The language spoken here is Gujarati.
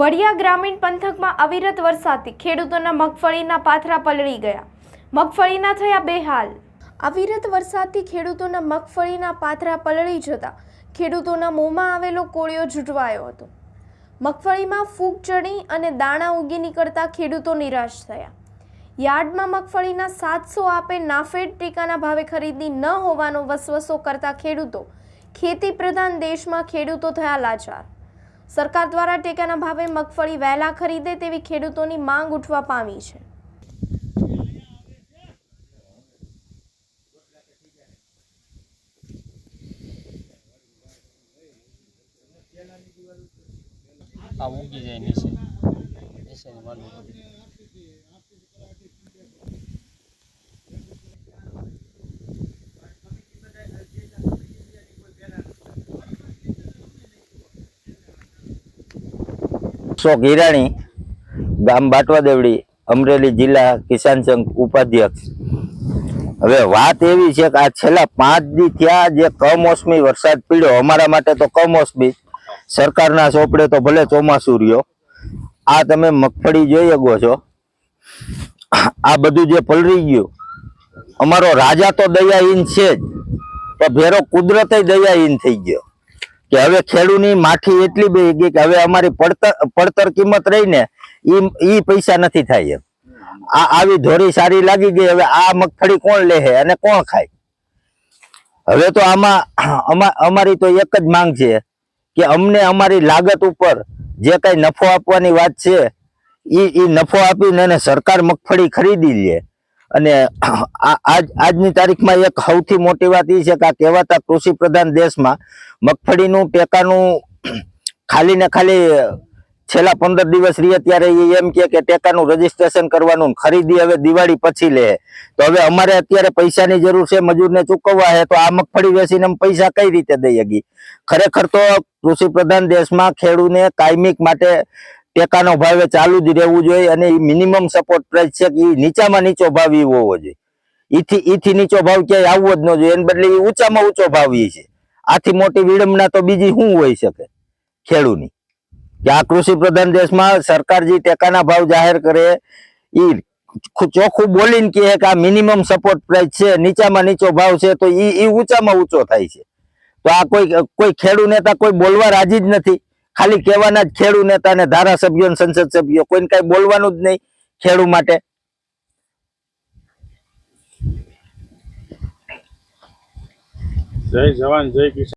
વડિયા ગ્રામીણ પંથકમાં અવિરત વરસાદથી ખેડૂતોના મગફળીના પાથરા પલળી ગયા. મગફળીના થયા બેહાલ અવિરત વરસાદથી ખેડૂતોના મગફળીના પાથરા પલળી જતા ખેડૂતોના મોંમાં આવેલો કોળિયો ઝૂટવાયો હતો. મગફળીમાં ફૂગ ચડી અને દાણા ઉગી નીકળતા ખેડૂતો નિરાશ થયા. યાર્ડમાં મગફળીના સાતસો આપે નાફેડ ટેકાના ભાવે ખરીદી ન હોવાનો વસવસો કરતા ખેડૂતો ખેતી પ્રધાન દેશમાં ખેડૂતો થયા લાચાર. સરકાર દ્વારા ટેકાના ભાવે મગફળી વહેલા ખરીદે તેવી ખેડૂતોની માંગ ઉઠવા પામી છે. આ ઉગી જાય નીચે. નીચેની અશોક હિરાણી, ગામ બાટવા દેવડી અમરેલી જિલ્લા કિસાન સંઘ ઉપાધ્યક્ષ. હવે વાત એવી છે કે આ છેલ્લા પાંચ દી થયા જે કમોસમી વરસાદ પીડ્યો, અમારા માટે તો કમોસમી. સરકારના ચોપડે તો ભલે ચોમાસું રહ્યો. આ તમે મગફળી જોઈ શકો છો. આ બધું જે પલરી ગયું. અમારો રાજા તો દયાહીન છે જ તો ભેરો કુદરતે દયાહીન થઈ ગયો. કે હવે ખેડૂની માઠી એટલી બે ગઈ કે હવે અમારી પડતર પડતર કિંમત રહીને એ પૈસા નથી થાય એમ. આ, આવી ધોરી સારી લાગી ગઈ, હવે આ મગફળી કોણ લેહે અને કોણ ખાય? હવે તો આમાં અમા- અમારી તો એક જ માંગ છે કે અમને અમારી લાગત ઉપર જે કઈ નફો આપવાની વાત છે, ઈ નફો આપીને સરકાર મગફળી ખરીદી લે. અને આજ આજની તારીખમાં એક સૌથી મોટી વાત એ છે કે આ કહેવાતા કૃષિ પ્રધાન દેશમાં મગફળીનું, ટેકાનું, ખાલી ને ખાલી છેલ્લા પંદર દિવસ રહીએ ત્યારે એ એમ કે ટેકાનું રજીસ્ટ્રેશન કરવાનું, ખરીદી હવે દિવાળી પછી લે. તો હવે અમારે અત્યારે પૈસાની જરૂર છે, મજૂરને ચૂકવવા છે તો આ મગફળી વેચીને પૈસા કઈ રીતે દઈ શકીએ ખરેખર તો કૃષિ પ્રધાન દેશમાં ખેડૂને કાયમિક માટે ટેકાનો ભાવે ચાલુ જ રહેવું જોઈએ અને મિનિમમ સપોર્ટ પ્રાઇસ છે કે એ નીચામાં નીચો ભાવ એ હોવો જોઈએ. ઈથી ઈથી નીચો ભાવ ક્યાંય આવવો જ ન જોઈએ. એને બદલે એ ઊંચામાં ઊંચો ભાવ એ છે. આથી મોટી વિડંબના તો બીજી શું હોઈ શકે? ખેડૂની કે આ કૃષિ પ્રધાન દેશમાં સરકાર જે ટેકાના ભાવ જાહેર કરે એ ચોખ્ખું બોલીને કહે કે આ મિનિમમ સપોર્ટ પ્રાઇસ છે, નીચામાં નીચો ભાવ છે, તો એ ઊંચામાં ઊંચો થાય છે. તો આ કોઈ કોઈ ખેડૂ નેતા કોઈ બોલવા રાજી જ નથી. ખાલી કહેવાના જ ખેડૂ નેતા ને ધારાસભ્યો સંસદ સભ્યો, કોઈને કઈ બોલવાનું જ નહીં ખેડૂ માટે. જય જવાન, જય કિસાન.